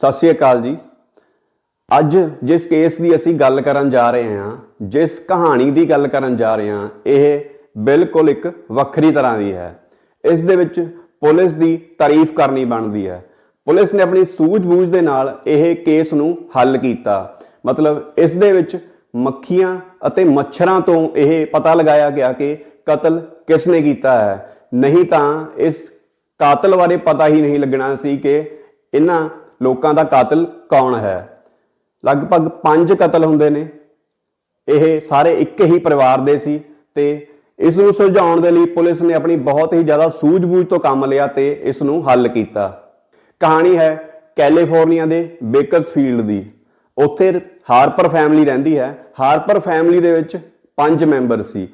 ਸਤਿ ਸ਼੍ਰੀ ਅਕਾਲ ਜੀ। ਅੱਜ ਜਿਸ ਕੇਸ ਦੀ ਅਸੀਂ ਗੱਲ ਕਰਨ ਜਾ ਰਹੇ ਹਾਂ, ਜਿਸ ਕਹਾਣੀ ਦੀ ਗੱਲ ਕਰਨ ਜਾ ਰਹੇ ਹਾਂ, ਇਹ ਬਿਲਕੁਲ ਇੱਕ ਵੱਖਰੀ ਤਰ੍ਹਾਂ ਦੀ ਹੈ। ਇਸ ਦੇ ਵਿੱਚ ਪੁਲਿਸ ਦੀ ਤਾਰੀਫ ਕਰਨੀ ਬਣਦੀ ਹੈ। ਪੁਲਿਸ ਨੇ ਆਪਣੀ ਸੂਝ-ਬੂਝ ਦੇ ਨਾਲ ਇਹ ਕੇਸ ਨੂੰ ਹੱਲ ਕੀਤਾ। ਮਤਲਬ ਇਸ ਦੇ ਵਿੱਚ ਮੱਖੀਆਂ ਅਤੇ ਮੱਛਰਾਂ ਤੋਂ ਇਹ ਪਤਾ ਲਗਾਇਆ ਗਿਆ ਕਿ ਕਤਲ ਕਿਸ ਨੇ ਕੀਤਾ ਹੈ। ਨਹੀਂ ਤਾਂ ਇਸ ਕਾਤਲ ਬਾਰੇ ਪਤਾ ਹੀ ਨਹੀਂ ਲੱਗਣਾ ਸੀ ਕਿ ਇਹਨਾਂ ਲੋਕਾਂ ਦਾ ਕਾਤਲ ਕੌਣ ਹੈ? ਲਗਭਗ 5 ਕਤਲ ਹੁੰਦੇ ਨੇ। ਇਹ ਸਾਰੇ ਇੱਕ ਹੀ ਪਰਿਵਾਰ ਦੇ ਸੀ ਤੇ ਇਸ ਨੂੰ ਸੁਲਝਾਉਣ ਦੇ ਲਈ ਪੁਲਿਸ ਨੇ ਆਪਣੀ ਬਹੁਤ ਹੀ ਜ਼ਿਆਦਾ ਸੂਝ-ਬੂਝ ਤੋਂ ਕੰਮ ਲਿਆ ਤੇ ਇਸ ਨੂੰ ਹੱਲ ਕੀਤਾ। ਕਹਾਣੀ ਹੈ ਕੈਲੀਫੋਰਨੀਆ ਦੇ ਬੇਕਰਸਫੀਲਡ ਦੀ। ਉੱਥੇ ਹਾਰਪਰ ਫੈਮਿਲੀ ਰਹਿੰਦੀ ਹੈ। ਹਾਰਪਰ ਫੈਮਿਲੀ ਦੇ ਵਿੱਚ ਪੰਜ ਮੈਂਬਰ ਸੀ।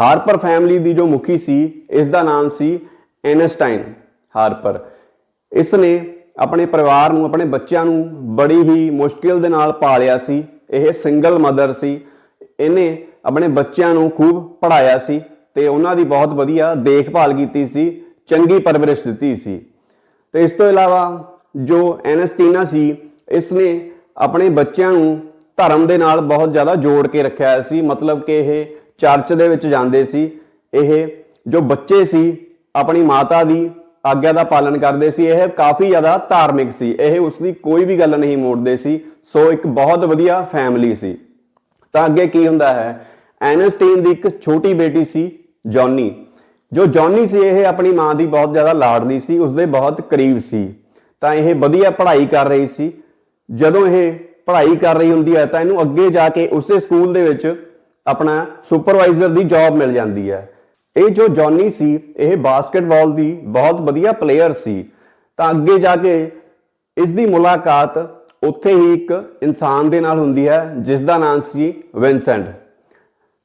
ਹਾਰਪਰ ਫੈਮਿਲੀ ਦੀ ਜੋ ਮੁਖੀ ਸੀ, ਇਸ ਦਾ ਨਾਮ ਸੀ ਐਨਸਟਾਈਨ ਹਾਰਪਰ। ਇਸ ਨੇ ਆਪਣੇ ਪਰਿਵਾਰ ਨੂੰ, ਆਪਣੇ ਬੱਚਿਆਂ ਨੂੰ ਬੜੀ ਹੀ ਮੁਸ਼ਕਿਲ ਦੇ ਨਾਲ ਪਾਲਿਆ ਸੀ। ਇਹ ਸਿੰਗਲ ਮਦਰ ਸੀ। ਇਹਨੇ ਆਪਣੇ ਬੱਚਿਆਂ ਨੂੰ ਖੂਬ ਪੜ੍ਹਾਇਆ ਸੀ ਤੇ ਉਹਨਾਂ ਦੀ ਬਹੁਤ ਵਧੀਆ ਦੇਖਭਾਲ ਕੀਤੀ ਸੀ, ਚੰਗੀ ਪਰਵਰਿਸ਼ ਦਿੱਤੀ ਸੀ। ਤੇ ਇਸ ਤੋਂ ਇਲਾਵਾ ਜੋ ਐਨਸਟੀਨਾ ਸੀ ਇਸ ਨੇ ਆਪਣੇ ਬੱਚਿਆਂ ਨੂੰ ਧਰਮ ਦੇ ਨਾਲ ਬਹੁਤ ਜ਼ਿਆਦਾ ਜੋੜ ਕੇ ਰੱਖਿਆ ਸੀ। ਮਤਲਬ ਕਿ ਇਹ ਚਰਚ ਦੇ ਵਿੱਚ ਜਾਂਦੇ ਸੀ। ਇਹ ਜੋ ਬੱਚੇ ਸੀ, ਆਪਣੀ ਮਾਤਾ ਦੀ ਆਗਿਆ ਦਾ ਪਾਲਣ ਕਰਦੇ ਸੀ, ਇਹ ਕਾਫੀ ਜ਼ਿਆਦਾ ਧਾਰਮਿਕ ਸੀ। ਇਹ ਉਸ ਦੀ ਕੋਈ ਵੀ ਗੱਲ ਨਹੀਂ ਮੋੜਦੇ ਸੀ, ਸੋ ਇੱਕ ਬਹੁਤ ਵਧੀਆ ਫੈਮਿਲੀ ਸੀ। ਤਾਂ ਅੱਗੇ ਕੀ ਹੁੰਦਾ ਹੈ? ਐਨਸਟੀਨ ਦੀ ਇੱਕ ਛੋਟੀ ਬੇਟੀ ਸੀ ਜੌਨੀ ਜੋ ਜੌਨੀ ਸੀ, ਇਹ ਆਪਣੀ ਮਾਂ ਦੀ ਬਹੁਤ ਜ਼ਿਆਦਾ ਲਾਡਲੀ ਸੀ, ਉਸਦੇ ਬਹੁਤ ਕਰੀਬ ਸੀ। ਤਾਂ ਇਹ ਵਧੀਆ ਪੜ੍ਹਾਈ ਕਰ ਰਹੀ ਸੀ। ਜਦੋਂ ਇਹ ਪੜ੍ਹਾਈ ਕਰ ਰਹੀ ਹੁੰਦੀ ਹੈ, ਤਾਂ ਇਹਨੂੰ ਅੱਗੇ ਜਾ ਕੇ ਉਸੇ ਸਕੂਲ ਦੇ ਵਿੱਚ ਆਪਣਾ ਸੁਪਰਵਾਈਜ਼ਰ ਦੀ ਜੌਬ ਮਿਲ ਜਾਂਦੀ ਹੈ। ਇਹ ਜੋ ਜੌਨੀ ਸੀ, ਇਹ ਬਾਸਕਟਬਾਲ ਦੀ ਬਹੁਤ ਵਧੀਆ ਪਲੇਅਰ ਸੀ। ਤਾਂ ਅੱਗੇ ਜਾ ਕੇ ਇਸ ਦੀ ਮੁਲਾਕਾਤ ਉੱਥੇ ਹੀ ਇੱਕ ਇਨਸਾਨ ਦੇ ਨਾਲ ਹੁੰਦੀ ਹੈ, ਜਿਸ ਦਾ ਨਾਮ ਸੀ ਵਿਨਸੈਂਟ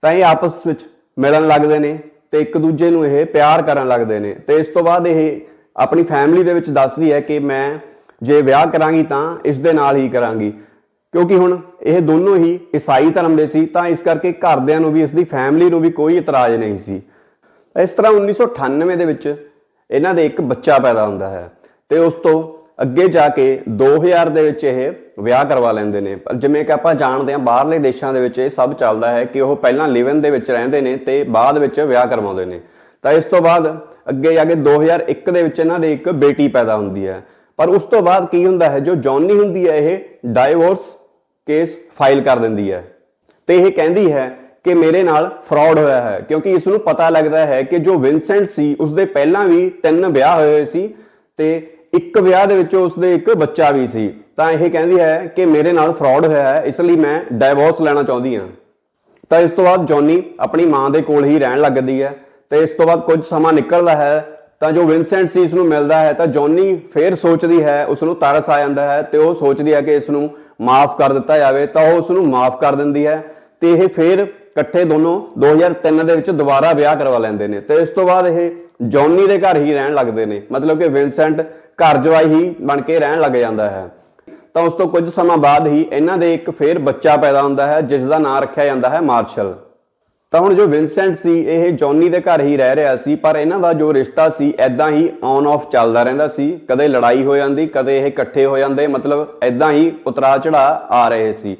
ਤਾਂ ਇਹ ਆਪਸ ਵਿੱਚ ਮਿਲਣ ਲੱਗਦੇ ਨੇ ਤੇ ਇੱਕ ਦੂਜੇ ਨੂੰ ਇਹ ਪਿਆਰ ਕਰਨ ਲੱਗਦੇ ਨੇ। ਤੇ ਇਸ ਤੋਂ ਬਾਅਦ ਇਹ ਆਪਣੀ ਫੈਮਿਲੀ ਦੇ ਵਿੱਚ ਦੱਸਦੀ ਹੈ ਕਿ ਮੈਂ ਜੇ ਵਿਆਹ ਕਰਾਂਗੀ ਤਾਂ ਇਸ ਦੇ ਨਾਲ ਹੀ ਕਰਾਂਗੀ। ਕਿਉਂਕਿ ਹੁਣ ਇਹ ਦੋਨੋਂ ਹੀ ਈਸਾਈ ਧਰਮ ਦੇ ਸੀ, ਤਾਂ ਇਸ ਕਰਕੇ ਘਰਦਿਆਂ ਨੂੰ ਵੀ, ਇਸ ਦੀ ਫੈਮਿਲੀ ਨੂੰ ਵੀ ਕੋਈ ਇਤਰਾਜ਼ ਨਹੀਂ ਸੀ। ਇਸ ਤਰ੍ਹਾਂ 1998 ਦੇ ਵਿੱਚ ਇਹਨਾਂ ਦੇ ਇੱਕ ਬੱਚਾ ਪੈਦਾ ਹੁੰਦਾ ਹੈ ਤੇ ਉਸ ਤੋਂ ਅੱਗੇ ਜਾ ਕੇ 2000 ਦੇ ਵਿੱਚ ਇਹ ਵਿਆਹ ਕਰਵਾ ਲੈਂਦੇ ਨੇ। ਪਰ ਜਿਵੇਂ ਕਿ ਆਪਾਂ ਜਾਣਦੇ ਹਾਂ, ਬਾਹਰਲੇ ਦੇਸ਼ਾਂ ਦੇ ਵਿੱਚ ਇਹ ਸਭ ਚੱਲਦਾ ਹੈ ਕਿ ਉਹ ਪਹਿਲਾਂ ਲਿਵਨ ਦੇ ਵਿੱਚ ਰਹਿੰਦੇ ਨੇ ਤੇ ਬਾਅਦ ਵਿੱਚ ਵਿਆਹ ਕਰਵਾਉਂਦੇ ਨੇ। ਤਾਂ ਇਸ ਤੋਂ ਬਾਅਦ ਅੱਗੇ ਜਾ ਕੇ 2001 ਦੇ ਵਿੱਚ ਇਹਨਾਂ ਦੇ ਇੱਕ ਬੇਟੀ ਪੈਦਾ ਹੁੰਦੀ ਹੈ। ਪਰ ਉਸ ਤੋਂ ਬਾਅਦ ਕੀ ਹੁੰਦਾ ਹੈ, ਜੋ ਜੌਨੀ ਹੁੰਦੀ ਹੈ, ਇਹ ਡਾਈਵੋਰਸ ਕੇਸ ਫਾਈਲ ਕਰ ਦਿੰਦੀ ਹੈ। ਤੇ ਇਹ ਕਹਿੰਦੀ ਹੈ ਕਿ ਮੇਰੇ ਨਾਲ ਫਰਾਡ ਹੋਇਆ ਹੈ, ਕਿਉਂਕਿ ਇਸ ਨੂੰ ਪਤਾ ਲੱਗਦਾ ਹੈ ਕਿ ਜੋ ਵਿਨਸੈਂਟ ਸੀ, ਉਸਦੇ ਪਹਿਲਾਂ ਵੀ ਤਿੰਨ ਵਿਆਹ ਹੋਏ ਹੋਏ ਸੀ ਤੇ ਇੱਕ ਵਿਆਹ ਦੇ ਵਿੱਚ ਉਸਦੇ ਇੱਕ ਬੱਚਾ ਵੀ ਸੀ। ਤਾਂ ਇਹ ਕਹਿੰਦੀ ਹੈ ਕਿ ਮੇਰੇ ਨਾਲ ਫਰਾਡ ਹੋਇਆ ਹੈ, ਇਸ ਲਈ ਮੈਂ ਡਾਈਵੋਰਸ ਲੈਣਾ ਚਾਹੁੰਦੀ ਹਾਂ। ਤਾਂ ਇਸ ਤੋਂ ਬਾਅਦ ਜੌਨੀ ਆਪਣੀ ਮਾਂ ਦੇ ਕੋਲ ਹੀ ਰਹਿਣ ਲੱਗਦੀ ਹੈ ਤੇ ਇਸ ਤੋਂ ਬਾਅਦ ਕੁਝ ਸਮਾਂ ਨਿਕਲਦਾ ਹੈ, ਤਾਂ ਜੋ ਵਿਨਸੈਂਟ ਸੀ ਇਸ ਨੂੰ ਮਿਲਦਾ ਹੈ, ਤਾਂ ਜੌਨੀ ਫੇਰ ਸੋਚਦੀ ਹੈ ਉਸ ਨੂੰ ਤਰਸ ਆ ਜਾਂਦਾ ਹੈ ਤੇ ਉਹ ਸੋਚਦੀ ਹੈ ਕਿ ਇਸ ਨੂੰ ਮਾਫ ਕਰ ਦਿੱਤਾ ਜਾਵੇ, ਤਾਂ ਉਹ ਉਸ ਨੂੰ ਮਾਫ ਕਰ ਦਿੰਦੀ ਹੈ ਤੇ ਇਹ ਫੇਰ ਇਕੱਠੇ ਦੋਨੋਂ 2003 ਦੇ ਵਿੱਚ ਦੁਬਾਰਾ ਵਿਆਹ ਕਰਵਾ ਲੈਂਦੇ ਨੇ। ਤੇ ਇਸ ਤੋਂ ਬਾਅਦ ਇਹ ਜੌਨੀ ਦੇ ਘਰ ਹੀ ਰਹਿਣ ਲੱਗਦੇ ਨੇ। ਮਤਲਬ ਕਿ ਵਿਨਸੈਂਟ ਘਰ ਜਵਾਈ ਹੀ ਬਣ ਕੇ ਰਹਿਣ ਲੱਗ ਜਾਂਦਾ ਹੈ। ਤਾਂ ਉਸ ਤੋਂ ਕੁਝ ਸਮਾਂ ਬਾਅਦ ਹੀ ਇਹਨਾਂ ਦੇ ਇੱਕ ਫੇਰ ਬੱਚਾ ਪੈਦਾ ਹੁੰਦਾ ਹੈ, ਜਿਸ ਦਾ ਨਾਮ ਰੱਖਿਆ ਜਾਂਦਾ ਹੈ ਮਾਰਸ਼ਲ। ਤਾਂ ਹੁਣ ਜੋ ਵਿਨਸੈਂਟ ਸੀ, ਇਹ ਜੌਨੀ ਦੇ ਘਰ ਹੀ ਰਹਿ ਰਿਹਾ ਸੀ, ਪਰ ਇਹਨਾਂ ਦਾ ਜੋ ਰਿਸ਼ਤਾ ਸੀ ਐਦਾਂ ਹੀ ਔਨ ਆਫ ਚੱਲਦਾ ਰਹਿੰਦਾ ਸੀ। ਕਦੇ ਲੜਾਈ ਹੋ ਜਾਂਦੀ, ਕਦੇ ਇਹ ਇਕੱਠੇ ਹੋ ਜਾਂਦੇ, ਮਤਲਬ ਐਦਾਂ ਹੀ ਉਤਰਾ ਚੜਾ ਆ ਰਹੇ ਸੀ।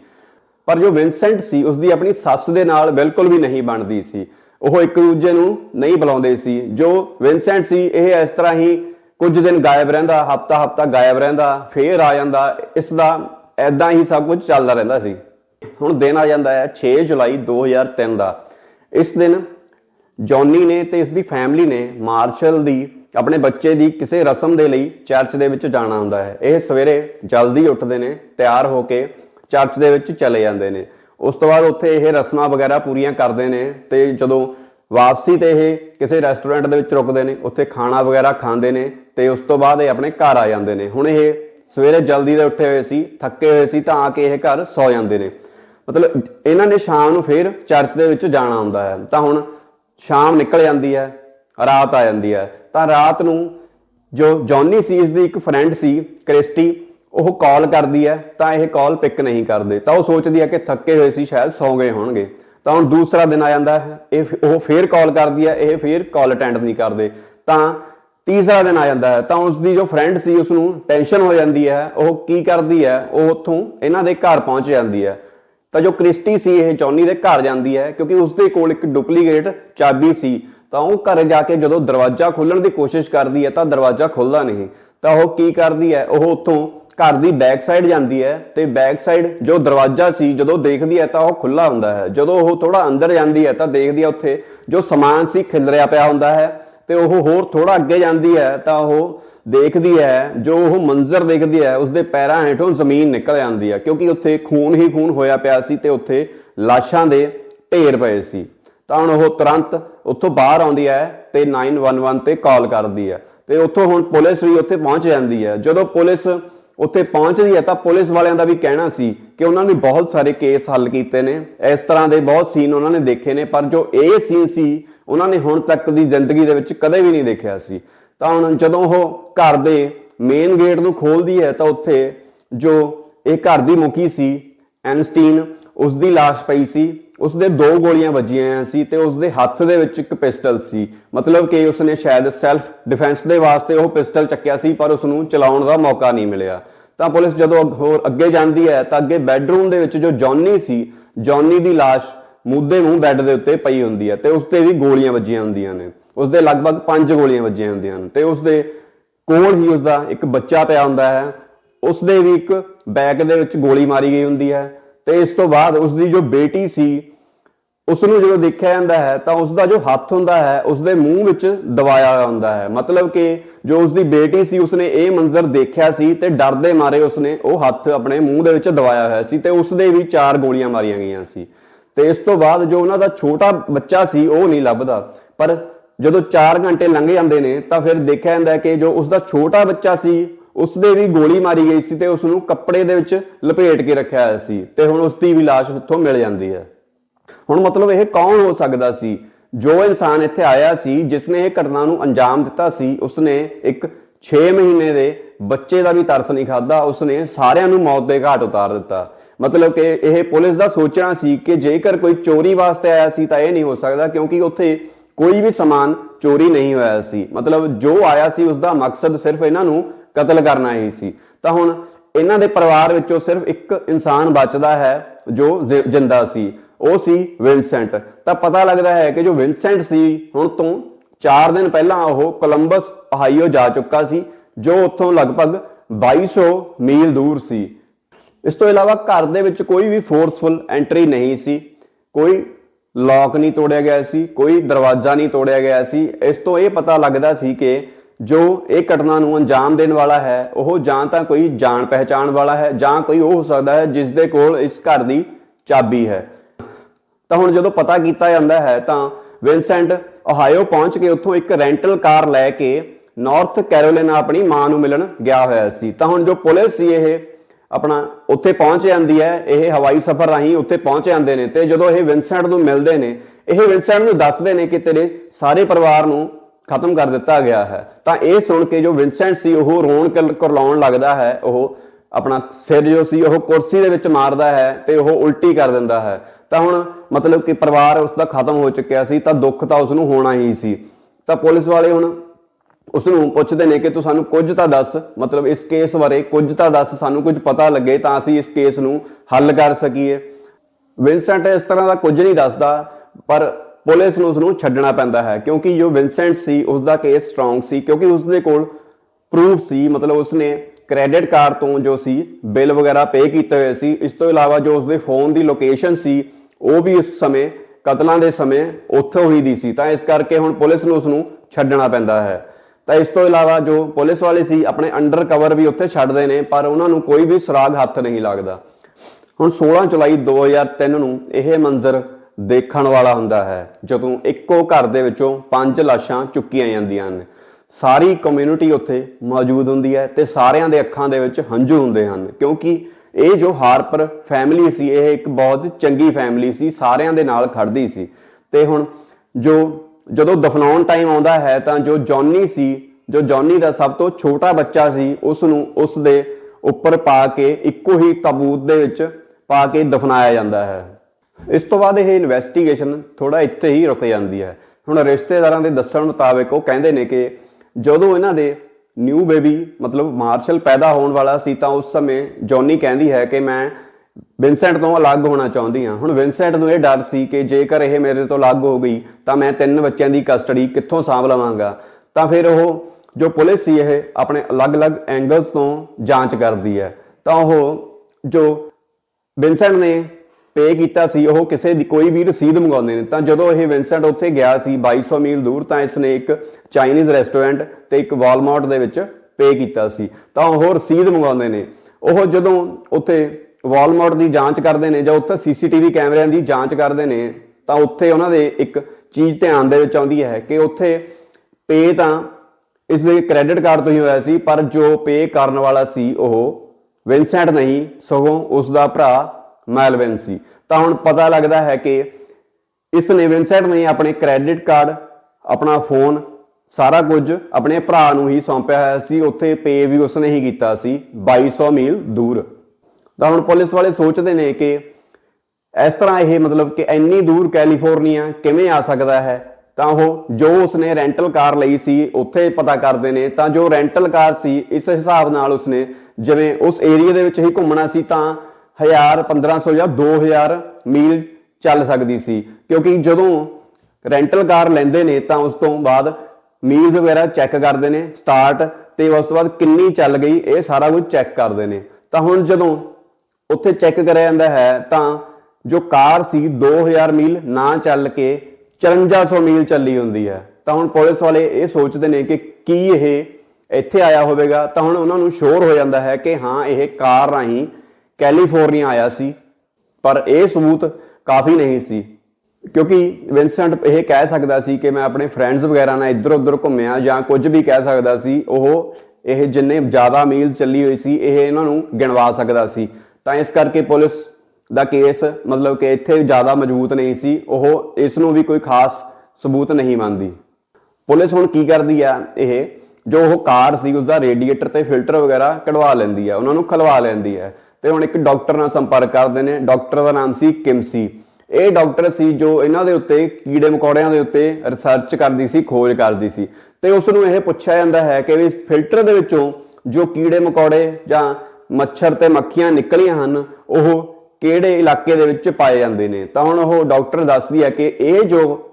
ਪਰ ਜੋ ਵਿਨਸੈਂਟ ਸੀ ਉਸ ਦੀ ਆਪਣੀ ਸੱਸ ਦੇ ਨਾਲ ਬਿਲਕੁਲ ਵੀ ਨਹੀਂ ਬਣਦੀ ਸੀ। ਉਹ ਇੱਕ ਦੂਜੇ ਨੂੰ ਨਹੀਂ ਬੁਲਾਉਂਦੇ ਸੀ। ਜੋ ਵਿਨਸੈਂਟ ਸੀ, ਇਹ ਇਸ ਤਰ੍ਹਾਂ ਹੀ ਕੁਝ ਦਿਨ ਗਾਇਬ ਰਹਿੰਦਾ, ਹਫਤਾ ਹਫਤਾ ਗਾਇਬ ਰਹਿੰਦਾ, ਫੇਰ ਆ ਜਾਂਦਾ, ਇਸ ਦਾ ਐਦਾਂ ਹੀ ਸਭ ਕੁਝ ਚੱਲਦਾ ਰਹਿੰਦਾ ਸੀ। ਹੁਣ ਦਿਨ ਆ ਜਾਂਦਾ ਹੈ 6 ਜੁਲਾਈ 2003 ਦਾ। ਇਸ ਦਿਨ ਜੌਨੀ ਨੇ ਤੇ ਇਸ ਦੀ ਫੈਮਿਲੀ ਨੇ ਮਾਰਸ਼ਲ ਦੀ ਆਪਣੇ ਬੱਚੇ ਦੀ ਕਿਸੇ ਰਸਮ ਦੇ ਲਈ ਚਰਚ ਦੇ ਵਿੱਚ ਜਾਣਾ ਹੁੰਦਾ ਹੈ। ਇਹ ਸਵੇਰੇ ਜਲਦੀ ਉੱਠਦੇ ਨੇ, ਤਿਆਰ ਹੋ ਕੇ ਚਰਚ ਦੇ ਵਿੱਚ ਚਲੇ ਜਾਂਦੇ ਨੇ। ਉਸ ਤੋਂ ਬਾਅਦ ਉੱਥੇ ਇਹ ਰਸਮਾਂ ਵਗੈਰਾ ਪੂਰੀਆਂ ਕਰਦੇ ਨੇ ਤੇ ਜਦੋਂ ਵਾਪਸੀ ਤੇ ਇਹ ਕਿਸੇ ਰੈਸਟੋਰੈਂਟ ਦੇ ਵਿੱਚ ਰੁਕਦੇ ਨੇ, ਉੱਥੇ ਖਾਣਾ ਵਗੈਰਾ ਖਾਂਦੇ ਨੇ ਤੇ ਉਸ ਤੋਂ ਬਾਅਦ ਇਹ ਆਪਣੇ ਘਰ ਆ ਜਾਂਦੇ ਨੇ। ਹੁਣ ਇਹ ਸਵੇਰੇ ਜਲਦੀ ਦੇ ਉੱਠੇ ਹੋਏ ਸੀ, ਥੱਕੇ ਹੋਏ ਸੀ ਤਾਂ ਆ ਕੇ ਇਹ ਘਰ ਸੌ ਜਾਂਦੇ ਨੇ। ਮਤਲਬ ਇਹਨਾਂ ਨੇ ਸ਼ਾਮ ਨੂੰ ਫੇਰ ਚਰਚ ਦੇ ਵਿੱਚ ਜਾਣਾ ਹੁੰਦਾ ਹੈ। ਤਾਂ ਹੁਣ ਸ਼ਾਮ ਨਿਕਲ ਜਾਂਦੀ ਹੈ, ਰਾਤ ਆ ਜਾਂਦੀ ਹੈ। ਤਾਂ ਰਾਤ ਨੂੰ ਜੋ ਜੌਨੀ ਸੀ ਇਸ ਦੀ ਇੱਕ ਫਰੈਂਡ ਸੀ, ਕ੍ਰਿਸਟੀ ਉਹ ਕਾਲ ਕਰਦੀ ਹੈ, ਤਾਂ ਇਹ ਕਾਲ ਪਿਕ ਨਹੀਂ ਕਰਦੇ। ਤਾਂ ਉਹ ਸੋਚਦੀ ਹੈ ਕਿ ਥੱਕੇ ਹੋਏ ਸੀ, ਸ਼ਾਇਦ ਸੌਂ ਗਏ ਹੋਣਗੇ। ਤਾਂ ਹੁਣ ਦੂਸਰਾ ਦਿਨ ਆ ਜਾਂਦਾ ਹੈ, ਇਹ ਉਹ ਫੇਰ ਕਾਲ ਕਰਦੀ ਹੈ, ਇਹ ਫੇਰ ਕਾਲ ਅਟੈਂਡ ਨਹੀਂ ਕਰਦੇ। ਤਾਂ ਤੀਸਰਾ ਦਿਨ ਆ ਜਾਂਦਾ ਹੈ, ਤਾਂ ਉਸ ਦੀ ਜੋ ਫਰੈਂਡ ਸੀ ਉਸ ਨੂੰ ਟੈਨਸ਼ਨ ਹੋ ਜਾਂਦੀ ਹੈ, ਉਹ ਕੀ ਕਰਦੀ ਹੈ, ਉਹ ਉੱਥੋਂ ਇਹਨਾਂ ਦੇ ਘਰ ਪਹੁੰਚ ਜਾਂਦੀ ਹੈ। ਤਾਂ ਜੋ ਕ੍ਰਿਸਟੀ ਸੀ, ਇਹ ਜੌਨੀ ਦੇ ਘਰ ਜਾਂਦੀ ਹੈ, ਕਿਉਂਕਿ ਉਸ ਦੇ ਕੋਲ ਇੱਕ ਡੁਪਲੀਕੇਟ ਚਾਬੀ ਸੀ। ਤਾਂ ਉਹ ਘਰ ਜਾ ਕੇ ਜਦੋਂ ਦਰਵਾਜ਼ਾ ਖੋਲਣ ਦੀ ਕੋਸ਼ਿਸ਼ ਕਰਦੀ ਹੈ, ਤਾਂ ਦਰਵਾਜ਼ਾ ਖੁੱਲਦਾ ਨਹੀਂ। ਤਾਂ ਉਹ ਕੀ ਕਰਦੀ ਹੈ, ਉਹ ਉੱਥੋਂ ਘਰ ਦੀ ਬੈਕ ਸਾਈਡ ਜਾਂਦੀ ਹੈ ਤੇ ਬੈਕ ਸਾਈਡ ਜੋ ਦਰਵਾਜ਼ਾ ਸੀ, ਜਦੋਂ ਦੇਖਦੀ ਹੈ ਤਾਂ ਉਹ ਖੁੱਲਾ ਹੁੰਦਾ ਹੈ। ਜਦੋਂ ਉਹ ਥੋੜਾ ਅੰਦਰ ਜਾਂਦੀ ਹੈ ਤਾਂ ਦੇਖਦੀ ਹੈ ਉੱਥੇ ਜੋ ਸਮਾਨ ਸੀ ਖਿਲਰਿਆ ਪਿਆ ਹੁੰਦਾ ਹੈ ਤੇ ਉਹ ਹੋਰ ਥੋੜਾ ਅੱਗੇ ਜਾਂਦੀ ਹੈ ਤਾਂ ਉਹ ਦੇਖਦੀ ਹੈ, ਜੋ ਉਹ ਮੰਜ਼ਰ ਦੇਖਦੀ ਹੈ, ਉਸਦੇ ਪੈਰਾਂ ਹੇਠੋਂ ਜ਼ਮੀਨ ਨਿਕਲ ਜਾਂਦੀ ਹੈ ਕਿਉਂਕਿ ਉੱਥੇ ਖੂਨ ਹੀ ਖੂਨ ਹੋਇਆ ਪਿਆ ਸੀ ਤੇ ਉੱਥੇ ਲਾਸ਼ਾਂ ਦੇ ਢੇਰ ਪਏ ਸੀ। ਤਾਂ ਹੁਣ ਉਹ ਤੁਰੰਤ ਉੱਥੋਂ ਬਾਹਰ ਆਉਂਦੀ ਹੈ ਤੇ 911 ਤੇ ਕਾਲ ਕਰਦੀ ਹੈ ਤੇ ਉੱਥੋਂ ਹੁਣ ਪੁਲਿਸ ਵੀ ਉੱਥੇ ਪਹੁੰਚ ਜਾਂਦੀ ਹੈ। ਜਦੋਂ ਪੁਲਿਸ ਉੱਥੇ ਪਹੁੰਚਦੀ ਹੈ ਤਾਂ ਪੁਲਿਸ ਵਾਲਿਆਂ ਦਾ ਵੀ ਕਹਿਣਾ ਸੀ ਕਿ ਉਹਨਾਂ ਨੇ ਬਹੁਤ ਸਾਰੇ ਕੇਸ ਹੱਲ ਕੀਤੇ ਨੇ। ਇਸ ਤਰ੍ਹਾਂ ਦੇ ਬਹੁਤ ਸੀਨ ਉਹਨਾਂ ਨੇ ਦੇਖੇ ਨੇ, ਪਰ ਜੋ ਇਹ ਸੀਨ ਸੀ, ਉਹਨਾਂ ਨੇ ਹੁਣ ਤੱਕ ਦੀ ਜ਼ਿੰਦਗੀ ਦੇ ਵਿੱਚ ਕਦੇ ਵੀ ਨਹੀਂ ਦੇਖਿਆ ਸੀ। ਤਾਂ ਹੁਣ ਜਦੋਂ ਉਹ ਘਰ ਦੇ ਮੇਨ ਗੇਟ ਨੂੰ ਖੋਲਦੀ ਹੈ ਤਾਂ ਉੱਥੇ ਜੋ ਇਹ ਘਰ ਦੀ ਮੁਖੀ ਸੀ ਐਨਸਟੀਨ ਉਸ ਦੀ ਲਾਸ਼ ਪਈ ਸੀ। ਉਸ ਦੇ ਦੋ ਗੋਲੀਆਂ ਵੱਜੀਆਂ ਸੀ ਤੇ ਉਸ ਦੇ ਹੱਥ ਦੇ ਵਿੱਚ ਇੱਕ ਪਿਸਟਲ ਸੀ। ਮਤਲਬ ਕਿ ਉਸਨੇ ਸ਼ਾਇਦ ਸੈਲਫ ਡਿਫੈਂਸ ਦੇ ਵਾਸਤੇ ਉਹ ਪਿਸਟਲ ਚੱਕਿਆ ਸੀ, ਪਰ ਉਸ ਨੂੰ ਚਲਾਉਣ ਦਾ ਮੌਕਾ ਨਹੀਂ ਮਿਲਿਆ। ਤਾਂ ਪੁਲਿਸ ਜਦੋਂ ਹੋਰ ਅੱਗੇ ਜਾਂਦੀ ਹੈ, ਤਾਂ ਅੱਗੇ ਬੈੱਡਰੂਮ ਦੇ ਵਿੱਚ ਜੋ ਜੌਨੀ ਸੀ ਜੌਨੀ ਦੀ ਲਾਸ਼ ਮੁੱਦੇ ਨੂੰ ਬੈੱਡ ਦੇ ਉੱਤੇ ਪਈ ਹੁੰਦੀ ਹੈ ਤੇ ਉਸ ਤੇ ਵੀ ਗੋਲੀਆਂ ਵੱਜੀਆਂ ਹੁੰਦੀਆਂ ਨੇ। ਉਸ ਦੇ ਲਗਭਗ 5 ਗੋਲੀਆਂ ਵੱਜੀਆਂ ਹੁੰਦੀਆਂ ਹਨ ਤੇ ਉਸ ਦੇ ਕੋਲ ਹੀ ਉਸ ਦਾ ਇੱਕ ਬੱਚਾ ਪਿਆ ਹੁੰਦਾ ਹੈ। ਉਸ ਦੇ ਵੀ ਇੱਕ ਬੈਗ ਦੇ ਵਿੱਚ ਗੋਲੀ ਮਾਰੀ ਗਈ ਹੁੰਦੀ ਹੈ। ਤੇ ਇਸ ਤੋਂ ਬਾਅਦ ਉਸ ਦੀ ਜੋ ਬੇਟੀ ਸੀ ਉਸ ਨੂੰ ਜਦੋਂ ਦੇਖਿਆ ਜਾਂਦਾ ਹੈ, ਤਾਂ ਉਸ ਦਾ ਜੋ ਹੱਥ ਹੁੰਦਾ ਹੈ ਉਸ ਦੇ ਮੂੰਹ ਵਿੱਚ ਦਵਾਇਆ ਹੋਇਆ ਹੁੰਦਾ ਹੈ। ਮਤਲਬ ਕਿ ਜੋ ਉਸ ਦੀ ਬੇਟੀ ਸੀ, ਉਸਨੇ ਇਹ ਮੰਜ਼ਰ ਦੇਖਿਆ ਸੀ ਤੇ ਡਰ ਦੇ ਮਾਰੇ ਉਸਨੇ ਉਹ ਹੱਥ ਆਪਣੇ ਮੂੰਹ ਦੇ ਵਿੱਚ ਦਵਾਇਆ ਹੋਇਆ ਸੀ ਤੇ ਉਸ ਦੇ ਵੀ ਚਾਰ ਗੋਲੀਆਂ ਮਾਰੀਆਂ ਗਈਆਂ ਸੀ। ਤੇ ਇਸ ਤੋਂ ਬਾਅਦ ਜੋ ਉਹਨਾਂ ਦਾ ਛੋਟਾ ਬੱਚਾ ਸੀ, ਉਹ ਨਹੀਂ ਲੱਭਦਾ। ਪਰ ਜਦੋਂ 4 ਘੰਟੇ ਲੰਘ ਜਾਂਦੇ ਨੇ, ਤਾਂ ਫਿਰ ਦੇਖਿਆ ਜਾਂਦਾ ਹੈ ਕਿ ਜੋ ਉਸ ਦਾ ਛੋਟਾ ਬੱਚਾ ਸੀ ਉਸ ਦੇ ਵੀ ਗੋਲੀ ਮਾਰੀ ਗਈ ਸੀ ਤੇ ਉਸ ਨੂੰ ਕੱਪੜੇ ਦੇ ਵਿੱਚ ਲਪੇਟ ਕੇ ਰੱਖਿਆ ਹੋਇਆ ਸੀ ਤੇ ਹੁਣ ਉਸ ਦੀ ਵੀ ਲਾਸ਼ ਉੱਥੋਂ ਮਿਲ ਜਾਂਦੀ ਹੈ। ਹੁਣ ਮਤਲਬ ਇਹ ਕੌਣ ਹੋ ਸਕਦਾ ਸੀ? ਜੋ ਇਨਸਾਨ ਇੱਥੇ ਆਇਆ ਸੀ ਜਿਸ ਨੇ ਇਹ ਘਟਨਾ ਨੂੰ ਅੰਜਾਮ ਦਿੱਤਾ ਸੀ, ਉਸਨੇ ਇੱਕ 6 ਮਹੀਨੇ ਦੇ ਬੱਚੇ ਦਾ ਵੀ ਤਰਸ ਨਹੀਂ ਖਾਦਾ ਉਸਨੇ ਸਾਰਿਆਂ ਨੂੰ ਮੌਤ ਦੇ ਘਾਟ ਉਤਾਰ ਦਿੱਤਾ। ਮਤਲਬ ਕਿ ਇਹ ਪੁਲਿਸ ਦਾ ਸੋਚਣਾ ਸੀ ਕਿ ਜੇਕਰ ਕੋਈ ਚੋਰੀ ਵਾਸਤੇ ਆਇਆ ਸੀ ਤਾਂ ਇਹ ਨਹੀਂ ਹੋ ਸਕਦਾ, ਕਿਉਂਕਿ ਉੱਥੇ ਕੋਈ ਵੀ ਸਮਾਨ ਚੋਰੀ ਨਹੀਂ ਹੋਇਆ ਸੀ। ਮਤਲਬ ਜੋ ਆਇਆ ਸੀ ਉਸ ਦਾ ਮਕਸਦ ਸਿਰਫ ਇਹਨਾਂ ਨੂੰ ਕਤਲ ਕਰਨ ਹੀ ਸੀ। ਤਾਂ ਹੁਣ ਇਹਨਾਂ ਦੇ ਪਰਿਵਾਰ ਵਿੱਚੋਂ ਸਿਰਫ ਇੱਕ ਇਨਸਾਨ ਬਚਦਾ ਹੈ, ਜੋ ਜਿੰਦਾ ਸੀ, ਉਹ ਸੀ ਵਿਨਸੈਂਟ ਤਾਂ ਪਤਾ ਲੱਗਦਾ ਹੈ ਕਿ ਜੋ ਵਿਨਸੈਂਟ ਸੀ, ਹੁਣ ਤੋਂ 4 ਦਿਨ ਪਹਿਲਾਂ ਉਹ ਕੋਲੰਬਸ, ਓਹਾਈਓ ਜਾ ਚੁੱਕਾ ਸੀ, ਜੋ ਉੱਥੋਂ ਲਗਭਗ 2200 ਮੀਲ ਦੂਰ ਸੀ। ਇਸ ਤੋਂ ਇਲਾਵਾ ਘਰ ਦੇ ਵਿੱਚ ਕੋਈ ਵੀ ਫੋਰਸਫੁਲ ਐਂਟਰੀ ਨਹੀਂ ਸੀ। ਕੋਈ ਲੌਕ ਨਹੀਂ ਤੋੜਿਆ ਗਿਆ ਸੀ, ਕੋਈ ਦਰਵਾਜ਼ਾ ਨਹੀਂ ਤੋੜਿਆ ਗਿਆ ਸੀ। ਇਸ ਤੋਂ ਇਹ ਪਤਾ ਲੱਗਦਾ ਸੀ ਕਿ ਜੋ ਇਹ ਘਟਨਾ ਨੂੰ ਅੰਜਾਮ ਦੇਣ ਵਾਲਾ ਹੈ, ਉਹ ਜਾਂ ਤਾਂ ਕੋਈ ਜਾਣ ਪਹਿਚਾਣ ਵਾਲਾ ਹੈ ਜਾਂ ਕੋਈ ਉਹ ਹੋ ਸਕਦਾ ਹੈ ਜਿਸ ਦੇ ਕੋਲ ਇਸ ਘਰ ਦੀ ਚਾਬੀ ਹੈ। ਤਾਂ ਹੁਣ ਜਦੋਂ ਪਤਾ ਕੀਤਾ ਜਾਂਦਾ ਹੈ, ਤਾਂ ਵਿਨਸੈਂਟ ਓਹਾਈਓ ਪਹੁੰਚ ਕੇ ਉੱਥੋਂ ਇੱਕ ਰੈਂਟਲ ਕਾਰ ਲੈ ਕੇ ਨਾਰਥ ਕੈਰੋਲੀਨਾ ਆਪਣੀ ਮਾਂ ਨੂੰ ਮਿਲਣ ਗਿਆ ਹੋਇਆ ਸੀ। ਤਾਂ ਹੁਣ ਜੋ ਪੁਲਿਸ ਸੀ, ਇਹ ਆਪਣਾ ਉੱਥੇ ਪਹੁੰਚ ਜਾਂਦੀ ਹੈ, ਇਹ ਹਵਾਈ ਸਫ਼ਰ ਰਾਹੀਂ ਉੱਥੇ ਪਹੁੰਚ ਜਾਂਦੇ ਨੇ ਤੇ ਜਦੋਂ ਇਹ ਵਿਨਸੈਂਟ ਨੂੰ ਮਿਲਦੇ ਨੇ, ਇਹ ਵਿਨਸੈਂਟ ਨੂੰ ਦੱਸਦੇ ਨੇ ਕਿ ਤੇਰੇ ਸਾਰੇ ਪਰਿਵਾਰ ਨੂੰ ਖਤਮ ਕਰ ਦਿੱਤਾ ਗਿਆ ਹੈ। ਤਾਂ ਇਹ ਸੁਣ ਕੇ ਜੋ ਵਿਨਸੈਂਟ ਸੀ, ਉਹ ਰੋਣ ਕਰ- ਕਰਲਾਉਣ ਲੱਗਦਾ ਹੈ। ਉਹ ਆਪਣਾ ਸਿਰ ਜੋ ਸੀ, ਉਹ ਕੁਰਸੀ ਦੇ ਵਿੱਚ ਮਾਰਦਾ ਹੈ ਤੇ ਉਹ ਉਲਟੀ ਕਰ ਦਿੰਦਾ ਹੈ। ਤਾਂ ਹੁਣ ਮਤਲਬ ਕਿ ਪਰਿਵਾਰ ਉਸ ਦਾ ਖਤਮ ਹੋ ਚੁੱਕਿਆ ਸੀ, ਤਾਂ ਦੁੱਖ ਤਾਂ ਉਸ ਨੂੰ ਹੋਣਾ ਹੀ ਸੀ। ਤਾਂ ਪੁਲਿਸ ਵਾਲੇ ਹੁਣ ਉਸ ਨੂੰ ਪੁੱਛਦੇ ਨੇ ਕਿ ਤੂੰ ਸਾਨੂੰ ਕੁਝ ਤਾਂ ਦੱਸ। ਮਤਲਬ ਇਸ ਕੇਸ ਬਾਰੇ ਕੁਝ ਤਾਂ ਦੱਸ, ਸਾਨੂੰ ਕੁਝ ਪਤਾ ਲੱਗੇ ਤਾਂ ਅਸੀਂ ਇਸ ਕੇਸ ਨੂੰ ਹੱਲ ਕਰ ਸਕੀਏ। ਵਿਨਸੈਂਟ ਇਸ ਤਰ੍ਹਾਂ ਦਾ ਕੁਝ ਨਹੀਂ ਦੱਸਦਾ, ਪਰ ਪੁਲਿਸ ਨੂੰ ਉਸ ਨੂੰ ਛੱਡਣਾ ਪੈਂਦਾ ਹੈ, ਕਿਉਂਕਿ ਜੋ ਵਿਨਸੈਂਟ ਸੀ ਉਸ ਦਾ ਕੇਸ ਸਟਰੋਂਗ ਸੀ, ਕਿਉਂਕਿ ਉਸ ਦੇ ਕੋਲ ਪ੍ਰੂਫ ਸੀ, ਮਤਲਬ ਉਸਨੇ ਕ੍ਰੈਡਿਟ ਕਾਰਡ ਤੋਂ ਜੋ ਸੀ ਬਿੱਲ ਵਗੈਰਾ ਪੇ ਕੀਤੇ ਹੋਏ ਸੀ। ਇਸ ਤੋਂ ਇਲਾਵਾ ਜੋ ਉਸਦੇ ਫੋਨ ਦੀ ਲੋਕੇਸ਼ਨ ਸੀ, ਉਹ ਵੀ ਉਸ ਸਮੇਂ, ਕਤਲਾਂ ਦੇ ਸਮੇਂ ਉੱਥੋਂ ਹੀ ਦੀ ਸੀ। ਤਾਂ ਇਸ ਕਰਕੇ ਹੁਣ ਪੁਲਿਸ ਨੂੰ ਉਸ ਨੂੰ ਛੱਡਣਾ ਪੈਂਦਾ ਹੈ। ਤਾਂ ਇਸ ਤੋਂ ਇਲਾਵਾ ਜੋ ਪੁਲਿਸ ਵਾਲੇ ਸੀ, ਆਪਣੇ ਅੰਡਰ ਕਵਰ ਵੀ ਉੱਥੇ ਛੱਡਦੇ ਨੇ, ਪਰ ਉਹਨਾਂ ਨੂੰ ਕੋਈ ਵੀ ਸੁਰਾਗ ਹੱਥ ਨਹੀਂ ਲੱਗਦਾ। ਹੁਣ 16 ਜੁਲਾਈ 2003 ਨੂੰ ਇਹ ਮੰਜ਼ਰ ਦੇਖਣ ਵਾਲਾ ਹੁੰਦਾ ਹੈ, ਜਦੋਂ ਇੱਕੋ ਘਰ ਦੇ ਵਿੱਚੋਂ ਪੰਜ ਲਾਸ਼ਾਂ ਚੁੱਕੀਆਂ ਜਾਂਦੀਆਂ ਹਨ। ਸਾਰੀ ਕਮਿਊਨਿਟੀ ਉੱਥੇ ਮੌਜੂਦ ਹੁੰਦੀ ਹੈ ਤੇ ਸਾਰਿਆਂ ਦੇ ਅੱਖਾਂ ਦੇ ਵਿੱਚ ਹੰਝੂ ਹੁੰਦੇ ਹਨ, ਕਿਉਂਕਿ ਇਹ ਜੋ ਹਾਰਪਰ ਫੈਮਿਲੀ ਸੀ, ਇਹ ਇੱਕ ਬਹੁਤ ਚੰਗੀ ਫੈਮਿਲੀ ਸੀ, ਸਾਰਿਆਂ ਦੇ ਨਾਲ ਖੜਦੀ ਸੀ। ਤੇ ਹੁਣ ਜੋ, ਜਦੋਂ ਦਫਨਾਉਣ ਟਾਈਮ ਆਉਂਦਾ ਹੈ, ਤਾਂ ਜੋ ਜੌਨੀ ਸੀ, ਜੋ ਜੌਨੀ ਦਾ ਸਭ ਤੋਂ ਛੋਟਾ ਬੱਚਾ ਸੀ ਉਸ ਨੂੰ ਉਸ ਦੇ ਉੱਪਰ ਪਾ ਕੇ ਇੱਕੋ ਹੀ ਤਾਬੂਤ ਦੇ ਵਿੱਚ ਪਾ ਕੇ ਦਫਨਾਇਆ ਜਾਂਦਾ ਹੈ। ਇਸ ਤੋਂ ਬਾਅਦ ਇਹ ਇਨਵੈਸਟੀਗੇਸ਼ਨ ਥੋੜਾ ਇੱਥੇ ਹੀ ਰੁਕ ਜਾਂਦੀ ਹੈ। ਹੁਣ ਰਿਸ਼ਤੇਦਾਰਾਂ ਦੇ ਦੱਸਣ ਮੁਤਾਬਕ ਉਹ ਕਹਿੰਦੇ ਨੇ ਕਿ ਜਦੋਂ ਇਹਨਾਂ ਦੇ ਨਿਊ ਬੇਬੀ ਮਤਲਬ ਮਾਰਸ਼ਲ ਪੈਦਾ ਹੋਣ ਵਾਲਾ ਸੀ ਤਾਂ ਉਸ ਸਮੇਂ ਜੌਨੀ ਕਹਿੰਦੀ ਹੈ ਕਿ ਮੈਂ ਵਿਨਸੈਂਟ ਤੋਂ ਅਲੱਗ ਹੋਣਾ ਚਾਹੁੰਦੀ ਹਾਂ। ਹੁਣ ਵਿਨਸੈਂਟ ਨੂੰ ਇਹ ਡਰ ਸੀ ਕਿ ਜੇਕਰ ਇਹ ਮੇਰੇ ਤੋਂ ਅਲੱਗ ਹੋ ਗਈ ਤਾਂ ਮੈਂ ਤਿੰਨ ਬੱਚਿਆਂ ਦੀ ਕਸਟਡੀ ਕਿੱਥੋਂ ਸਾਂਭ ਲਵਾਂਗਾ। ਤਾਂ ਫਿਰ ਉਹ ਜੋ ਪੁਲਿਸ ਸੀ ਇਹ ਆਪਣੇ ਅਲੱਗ-ਅਲੱਗ ਐਂਗਲਸ ਤੋਂ ਜਾਂਚ ਕਰਦੀ ਹੈ। ਤਾਂ ਉਹ ਜੋ ਵਿੰਸੈਂਟ ਨੇ ਪੇ ਕੀਤਾ ਸੀ, ਉਹ ਕਿਸੇ ਦੀ ਕੋਈ ਵੀ ਰਸੀਦ ਮੰਗਾਉਂਦੇ ਨੇ। ਤਾਂ ਜਦੋਂ ਇਹ ਵਿੰਸੈਂਟ ਉੱਥੇ ਗਿਆ ਸੀ 2200 ਮੀਲ ਦੂਰ, ਤਾਂ ਇਸ ਨੇ ਇੱਕ ਚਾਈਨੀਜ਼ ਰੈਸਟੋਰੈਂਟ ਤੇ ਇੱਕ ਵਾਲਮਾਰਟ ਦੇ ਵਿੱਚ ਪੇ ਕੀਤਾ ਸੀ। ਤਾਂ ਉਹ ਰਸੀਦ ਮੰਗਾਉਂਦੇ ਨੇ। ਉਹ ਜਦੋਂ ਉੱਥੇ ਵਾਲਮਾਰਟ ਦੀ ਜਾਂਚ ਕਰਦੇ ਨੇ ਜਾਂ ਉੱਥੇ ਸੀਸੀਟੀਵੀ ਕੈਮਰਿਆਂ ਦੀ ਜਾਂਚ ਕਰਦੇ ਨੇ, ਤਾਂ ਉੱਥੇ ਉਹਨਾਂ ਦੇ ਇੱਕ ਚੀਜ਼ ਧਿਆਨ ਦੇ ਵਿੱਚ ਆਉਂਦੀ ਹੈ ਕਿ ਉੱਥੇ ਪੇ ਤਾਂ ਇਸ ਦੇ ਕ੍ਰੈਡਿਟ ਕਾਰਡ ਤੋਂ ਹੀ ਹੋਇਆ ਸੀ, ਪਰ ਜੋ ਪੇ ਕਰਨ ਵਾਲਾ ਸੀ ਉਹ ਵਿੰਸੈਂਟ ਨਹੀਂ, ਸਗੋਂ ਉਸ ਦਾ ਭਰਾ ਮੈਲਵਿਨ ਸੀ ਤਾਂ ਹੁਣ ਪਤਾ ਲੱਗਦਾ ਹੈ ਕਿ ਇਸ ਨੇ ਵਿੰਸੈਂਟ ਨੇ ਆਪਣੇ ਕ੍ਰੈਡਿਟ ਕਾਰਡ, ਆਪਣਾ ਫੋਨ, ਸਾਰਾ ਕੁਝ ਆਪਣੇ ਭਰਾ ਨੂੰ ਹੀ ਸੌਂਪਿਆ ਹੋਇਆ ਸੀ। ਉੱਥੇ ਪੇ ਵੀ ਉਸਨੇ ਹੀ ਕੀਤਾ ਸੀ 2200 ਮੀਲ ਦੂਰ। ਤਾਂ ਹੁਣ ਪੁਲਿਸ ਵਾਲੇ ਸੋਚਦੇ ਨੇ ਕਿ ਇਸ ਤਰ੍ਹਾਂ ਇਹ ਮਤਲਬ ਕਿ ਇੰਨੀ ਦੂਰ ਕੈਲੀਫੋਰਨੀਆ ਕਿਵੇਂ ਆ ਸਕਦਾ ਹੈ? ਤਾਂ ਉਹ ਜੋ ਉਸਨੇ ਰੈਂਟਲ ਕਾਰ ਲਈ ਸੀ, ਉੱਥੇ ਪਤਾ ਕਰਦੇ ਨੇ। ਤਾਂ ਜੋ ਰੈਂਟਲ ਕਾਰ ਸੀ, ਇਸ ਹਿਸਾਬ ਨਾਲ ਉਸਨੇ ਜਿਵੇਂ ਉਸ ਏਰੀਆ ਦੇ ਵਿੱਚ ਹੀ ਘੁੰਮਣਾ ਸੀ, ਤਾਂ 1000 1500 ਜਾਂ 2000 ਮੀਲ ਚੱਲ ਸਕਦੀ ਸੀ। ਕਿਉਂਕਿ ਜਦੋਂ ਰੈਂਟਲ ਕਾਰ ਲੈਂਦੇ ਨੇ, ਤਾਂ ਉਸ ਤੋਂ ਬਾਅਦ ਮੀਲ ਵਗੈਰਾ ਚੈੱਕ ਕਰਦੇ ਨੇ ਸਟਾਰਟ ਤੇ ਉਸ ਤੋਂ ਬਾਅਦ ਕਿੰਨੀ ਚੱਲ ਗਈ, ਇਹ ਸਾਰਾ ਕੁਝ ਚੈੱਕ ਕਰਦੇ ਨੇ। ਤਾਂ ਹੁਣ ਜਦੋਂ ਉੱਥੇ ਚੈੱਕ ਕਰਿਆ ਜਾਂਦਾ ਹੈ, ਤਾਂ ਜੋ ਕਾਰ ਸੀ 2000 ਮੀਲ ਨਾ ਚੱਲ ਕੇ 5400 ਮੀਲ ਚੱਲੀ ਹੁੰਦੀ ਹੈ। ਤਾਂ ਹੁਣ ਪੁਲਿਸ ਵਾਲੇ ਇਹ ਸੋਚਦੇ ਨੇ ਕਿ ਕੀ ਇਹ ਇੱਥੇ ਆਇਆ ਹੋਵੇਗਾ। ਤਾਂ ਹੁਣ ਉਹਨਾਂ ਨੂੰ ਸ਼ੋਰ ਹੋ ਜਾਂਦਾ ਹੈ ਕਿ ਹਾਂ, ਇਹ ਕਾਰ ਰਾਹੀਂ ਕੈਲੀਫੋਰਨੀਆ ਆਇਆ ਸੀ, ਪਰ ਇਹ ਸਬੂਤ ਕਾਫੀ ਨਹੀਂ ਸੀ। ਕਿਉਂਕਿ ਵਿੰਸੈਂਟ ਇਹ ਕਹਿ ਸਕਦਾ ਸੀ ਕਿ ਮੈਂ ਆਪਣੇ ਫਰੈਂਡਸ ਵਗੈਰਾ ਨਾਲ ਇੱਧਰ ਉੱਧਰ ਘੁੰਮਿਆ ਜਾਂ ਕੁਝ ਵੀ ਕਹਿ ਸਕਦਾ ਸੀ, ਉਹ ਇਹ ਜਿੰਨੇ ਜ਼ਿਆਦਾ ਮੀਲ ਚੱਲੀ ਹੋਈ ਸੀ, ਇਹ ਇਹਨਾਂ ਨੂੰ ਗਿਣਵਾ ਸਕਦਾ ਸੀ। ਤਾਂ ਇਸ ਕਰਕੇ ਪੁਲਿਸ ਦਾ ਕੇਸ, ਮਤਲਬ ਕਿ ਇੱਥੇ ਜ਼ਿਆਦਾ ਮਜ਼ਬੂਤ ਨਹੀਂ ਸੀ, ਉਹ ਇਸ ਨੂੰ ਵੀ ਕੋਈ ਖਾਸ ਸਬੂਤ ਨਹੀਂ ਮੰਨਦੀ। ਪੁਲਿਸ ਹੁਣ ਕੀ ਕਰਦੀ ਆ, ਇਹ ਜੋ ਉਹ ਕਾਰ ਸੀ ਉਸ ਦਾ ਰੇਡੀਏਟਰ ਤੇ ਫਿਲਟਰ ਵਗੈਰਾ ਕਢਵਾ ਲੈਂਦੀ ਆ, ਉਹਨਾਂ ਨੂੰ ਖਲਵਾ ਲੈਂਦੀ ਹੈ ਤੇ ਹੁਣ ਇੱਕ ਡਾਕਟਰ ਨਾਲ ਸੰਪਰਕ ਕਰਦੇ ਨੇ। ਡਾਕਟਰ ਦਾ ਨਾਮ ਸੀ ਕਿਮਸੀ ਇਹ ਡਾਕਟਰ ਸੀ ਜੋ ਇਹਨਾਂ ਦੇ ਉੱਤੇ ਕੀੜੇ ਮਕੌੜਿਆਂ ਦੇ ਉੱਤੇ ਰਿਸਰਚ ਕਰਦੀ ਸੀ, ਖੋਜ ਕਰਦੀ ਸੀ। ਤੇ ਉਸ ਨੂੰ ਇਹ ਪੁੱਛਿਆ ਜਾਂਦਾ ਹੈ ਕਿ ਵੀ ਫਿਲਟਰ ਦੇ ਵਿੱਚੋਂ ਜੋ ਕੀੜੇ ਮਕੌੜੇ ਜਾਂ ਮੱਛਰ ਤੇ ਮੱਖੀਆਂ ਨਿਕਲੀਆਂ ਹਨ, ਉਹ ਕਿਹੜੇ ਇਲਾਕੇ ਦੇ ਵਿੱਚ ਪਾਏ ਜਾਂਦੇ ਨੇ? ਤਾਂ ਹੁਣ ਉਹ ਡਾਕਟਰ ਦੱਸਦੀ ਹੈ ਕਿ ਇਹ ਜੋ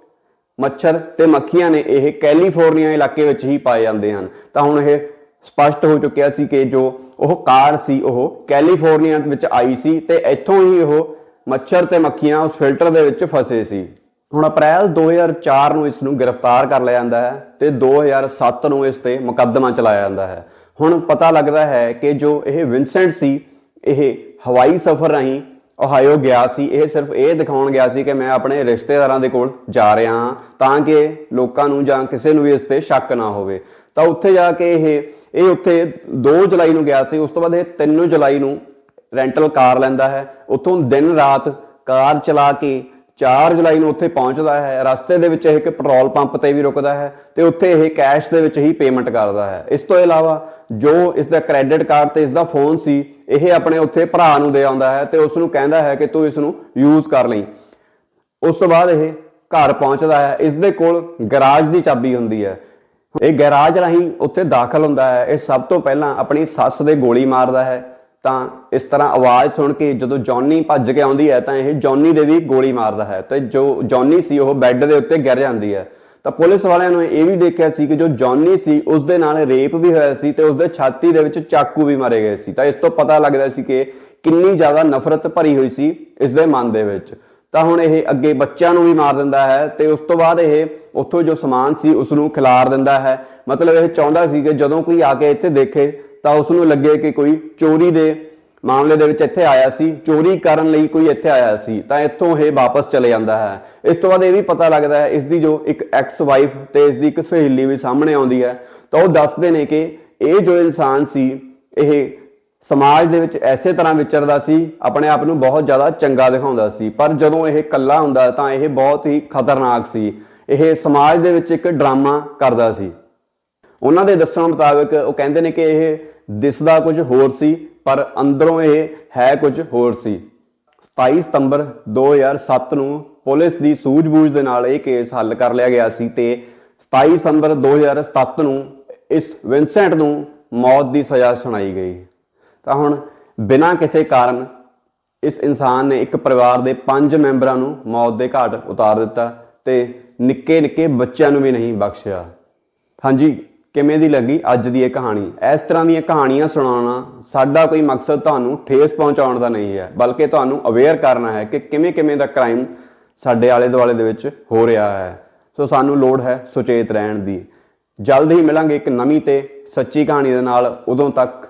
ਮੱਛਰ ਤੇ ਮੱਖੀਆਂ ਨੇ, ਇਹ ਕੈਲੀਫੋਰਨੀਆ ਇਲਾਕੇ ਵਿੱਚ ਹੀ ਪਾਏ ਜਾਂਦੇ ਹਨ। ਤਾਂ ਹੁਣ ਇਹ ਸਪਸ਼ਟ ਹੋ ਚੁੱਕਿਆ ਸੀ ਕਿ ਜੋ ਉਹ ਕਾਰ ਸੀ, ਉਹ ਕੈਲੀਫੋਰਨੀਆ ਵਿੱਚ ਆਈ ਸੀ ਤੇ ਇੱਥੋਂ ਹੀ ਉਹ ਮੱਛਰ ਤੇ ਮੱਖੀਆਂ ਉਸ ਫਿਲਟਰ ਦੇ ਵਿੱਚ ਫਸੇ ਸੀ। ਹੁਣ ਅਪ੍ਰੈਲ 2004 ਨੂੰ ਇਸ ਨੂੰ ਗ੍ਰਿਫਤਾਰ ਕਰ ਲਿਆ ਜਾਂਦਾ ਹੈ ਤੇ 2007 ਨੂੰ ਇਸ ਤੇ ਮੁਕੱਦਮਾ ਚਲਾਇਆ ਜਾਂਦਾ ਹੈ। ਹੁਣ ਪਤਾ ਲੱਗਦਾ ਹੈ ਕਿ ਜੋ ਇਹ ਵਿਨਸੈਂਟ ਸੀ, ਇਹ ਹਵਾਈ ਸਫ਼ਰ ਰਾਹੀਂ ਓਹਾਇਓ ਗਿਆ ਸੀ। ਇਹ ਸਿਰਫ ਇਹ ਦਿਖਾਉਣ ਗਿਆ ਸੀ ਕਿ ਮੈਂ ਆਪਣੇ ਰਿਸ਼ਤੇਦਾਰਾਂ ਦੇ ਕੋਲ ਜਾ ਰਿਹਾ ਹਾਂ ਤਾਂ ਕਿ ਲੋਕਾਂ ਨੂੰ ਜਾਂ ਕਿਸੇ ਨੂੰ ਵੀ ਇਸ ਤੇ ਸ਼ੱਕ ਨਾ ਹੋਵੇ। ਤਾਂ ਉੱਥੇ ਜਾ ਕੇ ਇਹ ਇਹ ਉੱਥੇ 2 ਜੁਲਾਈ ਨੂੰ ਗਿਆ ਸੀ, ਉਸ ਤੋਂ ਬਾਅਦ ਇਹ 3 ਜੁਲਾਈ ਨੂੰ ਰੈਂਟਲ ਕਾਰ ਲੈਂਦਾ ਹੈ। ਉੱਥੋਂ ਦਿਨ ਰਾਤ ਕਾਰ ਚਲਾ ਕੇ 4 ਜੁਲਾਈ ਨੂੰ ਉੱਥੇ ਪਹੁੰਚਦਾ ਹੈ। ਰਸਤੇ ਦੇ ਵਿੱਚ ਇਹ ਇੱਕ ਪੈਟਰੋਲ ਪੰਪ ਤੇ ਵੀ ਰੁਕਦਾ ਹੈ ਤੇ ਉੱਥੇ ਇਹ ਕੈਸ਼ ਦੇ ਵਿੱਚ ਹੀ ਪੇਮੈਂਟ ਕਰਦਾ ਹੈ। ਇਸ ਤੋਂ ਇਲਾਵਾ ਜੋ ਇਸ ਦਾ ਕ੍ਰੈਡਿਟ ਕਾਰਡ ਤੇ ਇਸ ਦਾ ਫੋਨ ਸੀ, ਇਹ ਆਪਣੇ ਉੱਥੇ ਭਰਾ ਨੂੰ ਦੇ ਆਉਂਦਾ ਹੈ ਤੇ ਉਸ ਨੂੰ ਕਹਿੰਦਾ ਹੈ ਕਿ ਤੂੰ ਇਸ ਨੂੰ ਯੂਜ਼ ਕਰ ਲਈ। ਉਸ ਤੋਂ ਬਾਅਦ ਇਹ ਘਰ ਪਹੁੰਚਦਾ ਹੈ। ਇਸ ਦੇ ਕੋਲ ਗਰਾਜ ਦੀ ਚਾਬੀ ਹੁੰਦੀ ਹੈ। ਇਹ ਗੈਰਾਜ ਰਾਹੀਂ ਉੱਥੇ ਦਾਖਲ ਹੁੰਦਾ ਹੈ। ਇਹ ਸਭ ਤੋਂ ਪਹਿਲਾਂ ਆਪਣੀ ਸੱਸ ਦੇ ਗੋਲੀ ਮਾਰਦਾ ਹੈ। ਤਾਂ ਇਸ ਤਰ੍ਹਾਂ ਆਵਾਜ਼ ਸੁਣ ਕੇ ਜਦੋਂ ਜੌਨੀ ਭੱਜ ਕੇ ਆਉਂਦੀ ਹੈ ਤਾਂ ਇਹ ਜੌਨੀ ਦੇ ਵੀ ਗੋਲੀ ਮਾਰਦਾ ਹੈ। ਤੇ ਜੋ ਜੌਨੀ ਸੀ ਉਹ ਬੈੱਡ ਦੇ ਉੱਤੇ ਗਿਰ ਜਾਂਦੀ ਹੈ। ਤਾਂ ਪੁਲਿਸ ਵਾਲਿਆਂ ਨੂੰ ਇਹ ਵੀ ਦੇਖਿਆ ਸੀ ਕਿ ਜੋ ਜੌਨੀ ਸੀ ਉਸ ਦੇ ਨਾਲ ਰੇਪ ਵੀ ਹੋਇਆ ਸੀ ਤੇ ਉਸ ਦੇ ਛਾਤੀ ਦੇ ਵਿੱਚ ਚਾਕੂ ਵੀ ਮਾਰੇ ਗਏ ਸੀ। ਤਾਂ ਇਸ ਤੋਂ ਪਤਾ ਲੱਗਦਾ ਸੀ ਕਿ ਕਿੰਨੀ ਜ਼ਿਆਦਾ ਨਫ਼ਰਤ ਭਰੀ ਹੋਈ ਸੀ ਇਸ ਦੇ ਮਨ ਦੇ ਵਿੱਚ। ਤਾਂ ਹੁਣ ਇਹ ਅੱਗੇ ਬੱਚਿਆਂ ਨੂੰ ਵੀ ਮਾਰ ਦਿੰਦਾ ਹੈ ਤੇ ਉਸ ਤੋਂ ਬਾਅਦ ਇਹ ਉੱਥੋਂ ਜੋ ਸਮਾਨ ਸੀ ਉਸ ਨੂੰ ਖਿਲਾਰ ਦਿੰਦਾ ਹੈ। ਮਤਲਬ ਇਹ ਚਾਹੁੰਦਾ ਸੀ ਕਿ ਜਦੋਂ ਕੋਈ ਆ ਕੇ ਇੱਥੇ ਦੇਖੇ ਤਾਂ ਉਸ ਨੂੰ ਲੱਗੇ ਕਿ ਕੋਈ ਚੋਰੀ ਦੇ ਮਾਮਲੇ ਦੇ ਵਿੱਚ ਇੱਥੇ ਆਇਆ ਸੀ, ਚੋਰੀ ਕਰਨ ਲਈ ਕੋਈ ਇੱਥੇ ਆਇਆ ਸੀ, ਤਾਂ ਇੱਥੋਂ ਇਹ ਵਾਪਸ ਚਲੇ ਜਾਂਦਾ ਹੈ। ਇਸ ਤੋਂ ਬਾਅਦ ਇਹ ਵੀ ਪਤਾ ਲੱਗਦਾ ਹੈ, ਇਸ ਦੀ ਜੋ ਇੱਕ ਐਕਸ ਵਾਈਫ ਤੇ ਇਸ ਦੀ ਇੱਕ ਸਹੇਲੀ ਵੀ ਸਾਹਮਣੇ ਆਉਂਦੀ ਹੈ, ਤਾਂ ਉਹ ਦੱਸਦੇ ਨੇ ਕਿ ਇਹ ਜੋ ਇਨਸਾਨ ਸੀ, ਇਹ ਸਮਾਜ ਦੇ ਵਿੱਚ ਐਸੇ ਤਰ੍ਹਾਂ ਵਿਚਰਦਾ ਸੀ, ਆਪਣੇ ਆਪ ਨੂੰ ਬਹੁਤ ਜ਼ਿਆਦਾ ਚੰਗਾ ਦਿਖਾਉਂਦਾ ਸੀ। ਪਰ ਜਦੋਂ ਇਹ ਇਕੱਲਾ ਹੁੰਦਾ ਤਾਂ ਇਹ ਬਹੁਤ ਹੀ ਖਤਰਨਾਕ ਸੀ। ਇਹ ਸਮਾਜ ਦੇ ਵਿੱਚ ਇੱਕ ਡਰਾਮਾ ਕਰਦਾ ਸੀ। ਉਹਨਾਂ ਦੇ ਦੱਸਣ ਮੁਤਾਬਕ ਉਹ ਕਹਿੰਦੇ ਨੇ ਕਿ ਇਹ ਦਿਸਦਾ ਕੁਝ ਹੋਰ ਸੀ, ਪਰ ਅੰਦਰੋਂ ਇਹ ਹੈ ਕੁਝ ਹੋਰ ਸੀ। 27 ਸਤੰਬਰ 2007 ਨੂੰ ਪੁਲਿਸ ਦੀ ਸੂਝ-ਬੂਝ ਦੇ ਨਾਲ ਇਹ ਕੇਸ ਹੱਲ ਕਰ ਲਿਆ ਗਿਆ ਸੀ ਤੇ 27 ਸਤੰਬਰ 2007 ਨੂੰ ਇਸ ਵਿਨਸੈਂਟ ਨੂੰ ਮੌਤ ਦੀ ਸਜ਼ਾ ਸੁਣਾਈ ਗਈ। ਤਾਂ ਹੁਣ ਬਿਨਾਂ ਕਿਸੇ ਕਾਰਨ ਇਸ ਇਨਸਾਨ ਨੇ ਇੱਕ ਪਰਿਵਾਰ ਦੇ ਪੰਜ ਮੈਂਬਰਾਂ ਨੂੰ ਮੌਤ ਦੇ ਘਾਟ ਉਤਾਰ ਦਿੱਤਾ ਤੇ ਨਿੱਕੇ ਨਿੱਕੇ ਬੱਚਿਆਂ ਨੂੰ ਵੀ ਨਹੀਂ ਬਖਸ਼ਿਆ। ਹਾਂਜੀ, ਕਿਵੇਂ ਦੀ ਲੱਗੀ ਅੱਜ ਦੀ ਇਹ ਕਹਾਣੀ? ਇਸ ਤਰ੍ਹਾਂ ਦੀਆਂ ਕਹਾਣੀਆਂ ਸੁਣਾਉਣਾ ਸਾਡਾ ਕੋਈ ਮਕਸਦ ਤੁਹਾਨੂੰ ਠੇਸ ਪਹੁੰਚਾਉਣ ਦਾ ਨਹੀਂ ਹੈ, ਬਲਕਿ ਤੁਹਾਨੂੰ ਅਵੇਅਰ ਕਰਨਾ ਹੈ ਕਿ ਕਿਵੇਂ ਕਿਵੇਂ ਦਾ ਕ੍ਰਾਈਮ ਸਾਡੇ ਆਲੇ ਦੁਆਲੇ ਦੇ ਵਿੱਚ ਹੋ ਰਿਹਾ ਹੈ। ਸੋ ਸਾਨੂੰ ਲੋੜ ਹੈ ਸੁਚੇਤ ਰਹਿਣ ਦੀ। ਜਲਦ ਹੀ ਮਿਲਾਂਗੇ ਇੱਕ ਨਵੀਂ ਤੇ ਸੱਚੀ ਕਹਾਣੀ ਦੇ ਨਾਲ। ਉਦੋਂ ਤੱਕ